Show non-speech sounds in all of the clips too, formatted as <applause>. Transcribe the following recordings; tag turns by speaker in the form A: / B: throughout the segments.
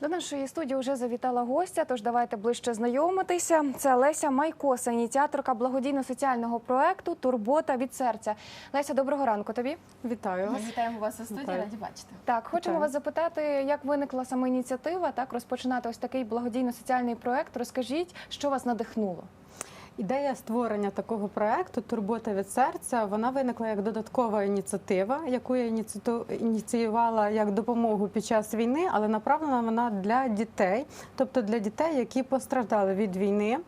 A: До нашої студії вже завітала гостя, тож давайте ближче знайомитися. Це Леся Майкоса, ініціаторка благодійно-соціального проекту Турбота від серця. Леся, доброго ранку тобі.
B: Вітаю
C: Ми вітаємо вас у студії,
B: Вітаю.
C: раді бачити.
A: Так, хочемо
B: Вітаю.
A: вас запитати, як виникла саме ініціатива, так розпочинати ось такий благодійно-соціальний проект. Розкажіть, що вас надихнуло?
B: Ідея створення такого проекту Турбота від серця вона виникла як додаткова ініціатива, яку я ініціювала як допомогу під час війни, але направлена вона для дітей, тобто для дітей, які постраждали від війни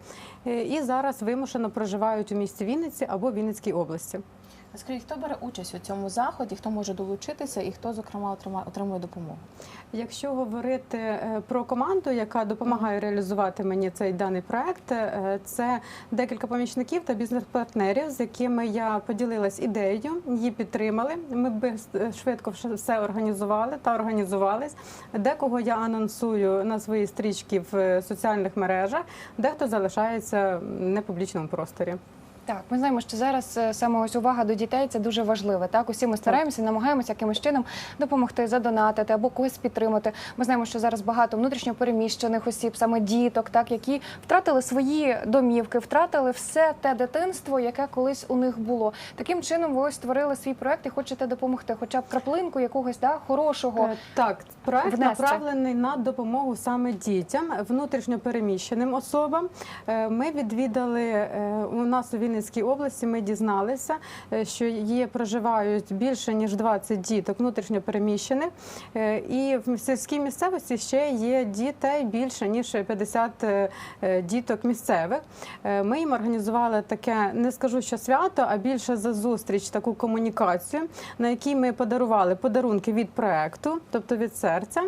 B: е, і зараз вимушено проживають у місті Вінниці або Вінницькій області.
C: Скажіть, хто бере участь у цьому заході, хто може долучитися і хто, зокрема, отримує допомогу?
B: Якщо говорити е, про команду, яка допомагає реалізувати мені цей даний проект, е, це декілька помічників та бізнес-партнерів, з якими я поділилась ідеєю, її підтримали. Ми без- е, швидко все організували та організувались. Декого я анонсую на своїй стрічці в соціальних мережах, дехто залишається в непублічному просторі.
A: Так, ми знаємо, що зараз е, саме ось увага до дітей це дуже важливо. Так, усі ми стараємося, намагаємося якимось чином допомогти, задонатити або когось підтримати. Ми знаємо, що зараз багато внутрішньо переміщених осіб, саме діток, так які втратили свої домівки, втратили все те дитинство, яке колись у них було. Таким чином, ви ось створили свій проект і хочете допомогти, хоча б краплинку якогось да, хорошого.
B: Е, Так, проект
A: внести.
B: направлений на допомогу саме дітям, внутрішньо переміщеним особам. Е, Ми відвідали у нас у Вінницькій області. Ми дізналися, е, що є проживають більше ніж 20 діток внутрішньо переміщених, Е, і в сільській місцевості ще є дітей більше ніж 50 е, діток місцевих. Ми їм організували таке, не скажу, що свято, а більше за зустріч, таку комунікацію, на якій ми подарували подарунки від проекту, тобто від серця,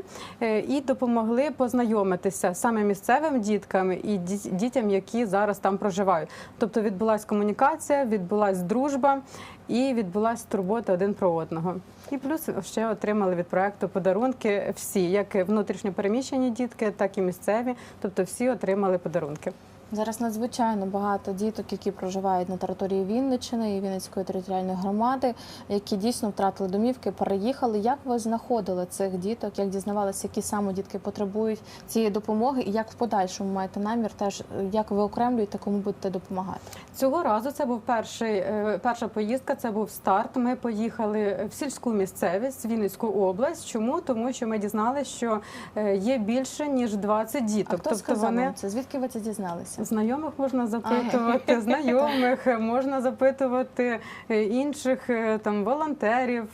B: і допомогли познайомитися саме місцевим діткам і дітям, які зараз там проживають. Тобто відбулася комунікація, відбулася дружба і відбулася турбота один про одного. І плюс ще отримали від проекту подарунки всі, як внутрішньопереміщені дітки, так і місцеві. Тобто всі отримали подарунки.
C: Зараз надзвичайно багато діток, які проживають на території Вінниччини і Вінницької територіальної громади, які дійсно втратили домівки, переїхали. Як ви знаходили цих діток? Як дізнавалися, які саме дітки потребують цієї допомоги, і як в подальшому маєте намір, теж як ви окремлюєте, кому будете допомагати?
B: Цього разу це був перший, е, перша поїздка, це був старт. Ми поїхали в сільську місцевість, Вінницьку область. Чому? Тому що ми дізналися, що е, є більше ніж 20 діток.
C: А хто
B: тобто
C: сказав
B: вони
C: це? Звідки ви це дізналися? <laughs>
B: знайомих можна запитувати, знайомих можна запитувати інших е, там волонтерів.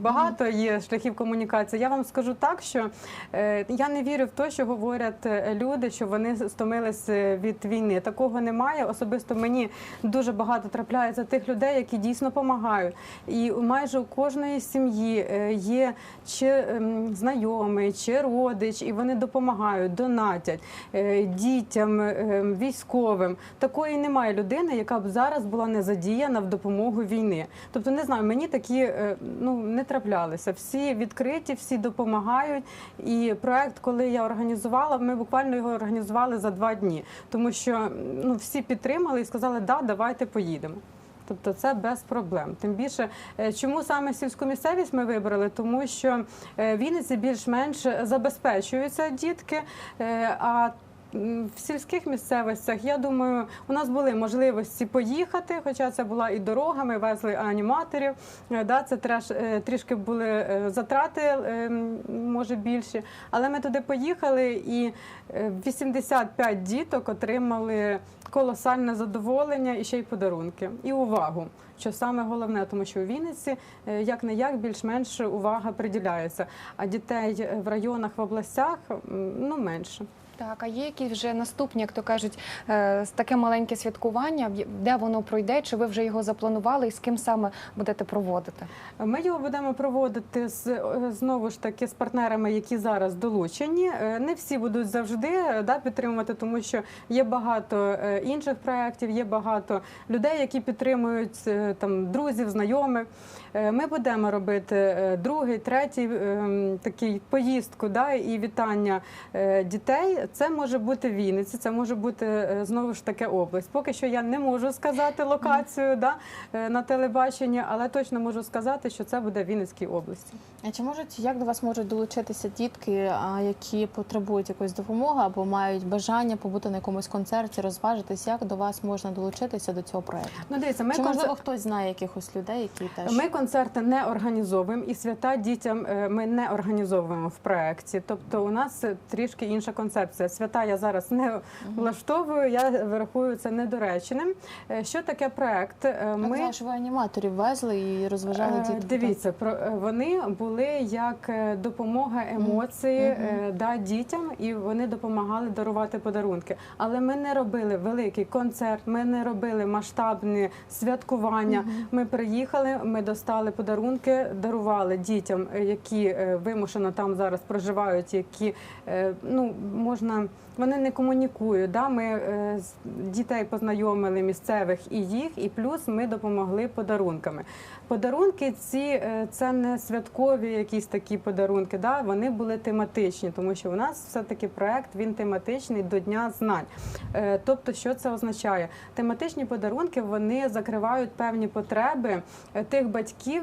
B: Багато є шляхів комунікації. Я вам скажу так, що е, я не вірю в те, що говорять е, люди, що вони стомилися від війни. Такого немає. Особисто мені дуже багато трапляється тих людей, які дійсно допомагають. І майже у кожної сім'ї є чи ем, знайомий, чи родич, і вони допомагають, донатять дітям, е, військовим. Такої немає людини, яка б зараз була не задіяна в допомогу війни. Тобто, не знаю, мені такі е, ну не траплялися. Всі відкриті, всі допомагають. І проект, коли я організувала, ми буквально його організували за два дні, тому що ну всі підтримали і сказали, да, давайте поїдемо. Тобто це без проблем. Тим більше, е, чому саме сільську місцевість ми вибрали? Тому що е, в Вінниці більш-менш забезпечуються дітки. А в сільських місцевостях, я думаю, у нас були можливості поїхати, хоча це була і дорога, ми везли аніматорів. Е, Да, це треш, е, трішки були е, затрати, може більші. Але ми туди поїхали, і е, 85 діток отримали колосальне задоволення і ще й подарунки, і увагу. Що саме головне, тому що у Вінниці як не як більш-менш увага приділяється, а дітей в районах в областях ну менше.
A: Так, а є якісь вже наступні, як то кажуть, е, таке маленьке святкування, де воно пройде, чи ви вже його запланували і з ким саме будете проводити?
B: Ми його будемо проводити з е, знову ж таки з партнерами, які зараз долучені. Е, Не всі будуть завжди да, підтримувати, тому що є багато інших проєктів, є багато людей, які підтримують там друзів, знайомих. Ми будемо робити другий, третій ем, такий поїздку да, і вітання дітей. Це може бути Вінниці, це може бути е, знову ж таки область. Поки що я не можу сказати локацію да, е, на телебаченні, але точно можу сказати, що це буде Вінницькій області.
C: А чи можуть як до вас можуть долучитися дітки, які потребують якоїсь допомоги або мають бажання побути на якомусь концерті, розважитись? Як до вас можна долучитися до цього проекту?
B: Ну, дивіться, ми
C: Чи можливо хтось знає якихось людей, які теж
B: Ми концерти не організовуємо і свята дітям е, ми не організовуємо в проєкті. Тобто у нас трішки інша концепція. Свята я зараз не влаштовую, я врахую це недореченим. Е, Що таке проєкт? Е,
C: ми знаю, ви аніматорів везли і розважали
B: Е,
C: діток.
B: Дивіться, про вони були як допомога емоції да, дітям, і вони допомагали дарувати подарунки. Але ми не робили великий концерт, ми не робили масштабні святкування. Ми приїхали, ми достали подарунки, дарували дітям, які вимушено там зараз проживають, які ну можна. Вони не комунікують. Да? Ми е, з- дітей познайомили місцевих і їх, і плюс ми допомогли подарунками. Подарунки ці е, це не святкові якісь такі подарунки. Да? Вони були тематичні, тому що у нас все-таки проект він тематичний до Дня знань. Е, Тобто, що це означає? Тематичні подарунки вони закривають певні потреби тих батьків,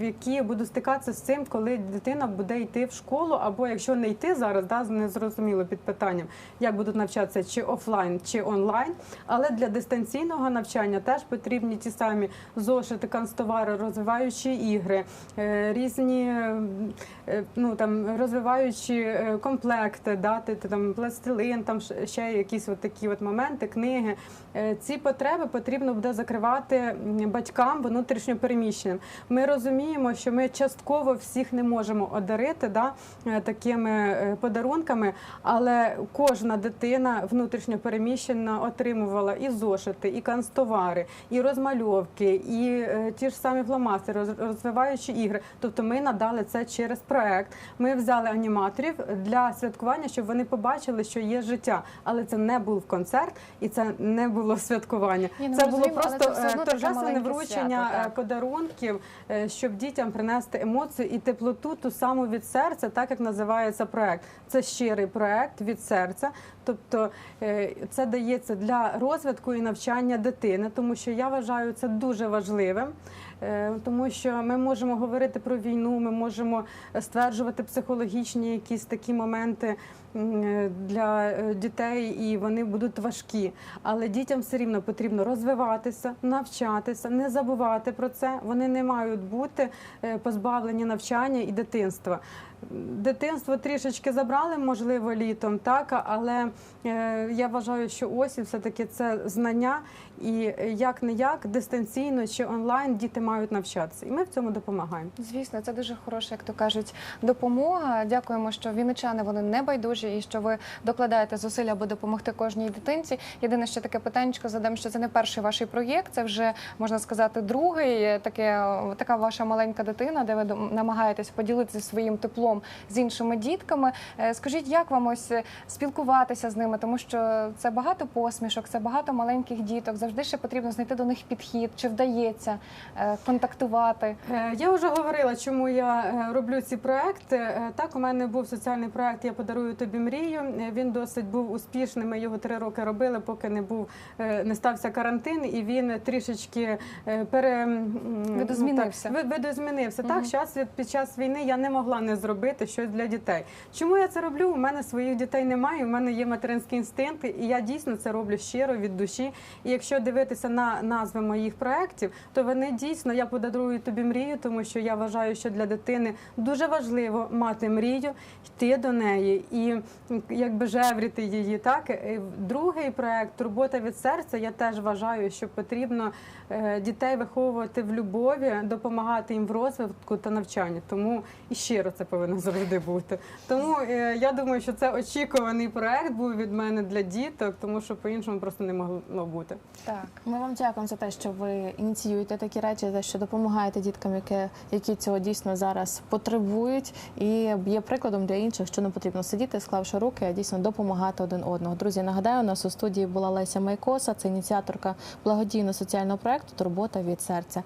B: які будуть стикатися з цим, коли дитина буде йти в школу, або якщо не йти зараз, да, не зрозуміло під питанням, як будуть навчатися чи офлайн, чи онлайн. Але для дистанційного навчання теж потрібні ті самі зошити, канцтовари, розвиваючі ігри, е, різні е, ну там розвиваючі е, комплекти, дати там пластилин, там ще якісь от такі от моменти, книги. Е, Ці потреби потрібно буде закривати батькам внутрішньопереміщеним. Ми розуміємо, що ми частково всіх не можемо одарити да, е, такими е, подарунками, але кожна дитина внутрішньопереміщена отримувала і зошити, і канцтовари, і розмальовки, і е, ті ж самі фломастери, роз- розвиваючі ігри. Тобто ми надали це через проект. Ми взяли аніматорів для святкування, щоб вони побачили, що є життя. Але це не був концерт і це не було святкування.
A: Ні, ну,
B: це було
A: розуміємо,
B: просто
A: це
B: е, торжественне вручення
A: свято,
B: е, подарунків, щоб дітям принести емоцію і теплоту ту саму від серця, так як називається проект. Це щирий проект від серця. Тобто е, це дається для розвитку і навчання дитини, тому що я вважаю це дуже важливим. Е, Тому що ми можемо говорити про війну, ми можемо стверджувати психологічні якісь такі моменти е, для е, дітей, і вони будуть важкі. Але дітям все рівно потрібно розвиватися, навчатися, не забувати про це. Вони не мають бути позбавлені навчання і дитинства. Дитинство трішечки забрали, можливо, літом, так але я вважаю, що осінь все-таки це знання, і як не як дистанційно чи онлайн діти мають навчатися, і ми в цьому допомагаємо.
A: Звісно, це дуже хороша, як то кажуть, допомога. Дякуємо, що вінничани вони не байдужі і що ви докладаєте зусилля, аби допомогти кожній дитинці. Єдине, що таке питання задам, що це не перший ваш проєкт, це вже можна сказати другий. Таке така ваша маленька дитина, де ви намагаєтесь поділитися своїм теплом з іншими дітками. Е, Скажіть, як вам ось е, спілкуватися з ними, тому що це багато посмішок, це багато маленьких діток. Завжди ще потрібно знайти до них підхід, чи вдається е, контактувати.
B: Е, Я вже говорила, чому я е, роблю ці проекти. Е, Так, у мене був соціальний проект Я подарую тобі мрію. Він досить був успішним. Ми його три роки робили, поки не був не стався карантин, і він трішечки пере м, ну,
A: Видозмінився.
B: так, видозмінився.
A: Мгм.
B: Так, щас під час війни я не могла не зробити щось для дітей. Чому я це роблю? У мене своїх дітей немає. У мене є материнський інстинкт, і я дійсно це роблю щиро від душі. І якщо дивитися на назви моїх проєктів, то вони дійсно я подарую тобі мрію, тому що я вважаю, що для дитини дуже важливо мати мрію, йти до неї і якби жевріти її. Так другий проєкт Турбота від серця. Я теж вважаю, що потрібно е, дітей виховувати в любові, допомагати їм в розвитку та навчанні. Тому і щиро це повинно. завжди бути. Тому е, я думаю, що це очікуваний проект був від мене для діток, тому що по-іншому просто не могло бути.
A: Так.
C: Ми вам дякуємо за те, що ви ініціюєте такі речі, за що допомагаєте діткам, які, які цього дійсно зараз потребують, і є прикладом для інших, що не потрібно сидіти, склавши руки, а дійсно допомагати один одного. Друзі, нагадаю, у нас у студії була Леся Майкоса, це ініціаторка благодійно соціального проекту Турбота від серця.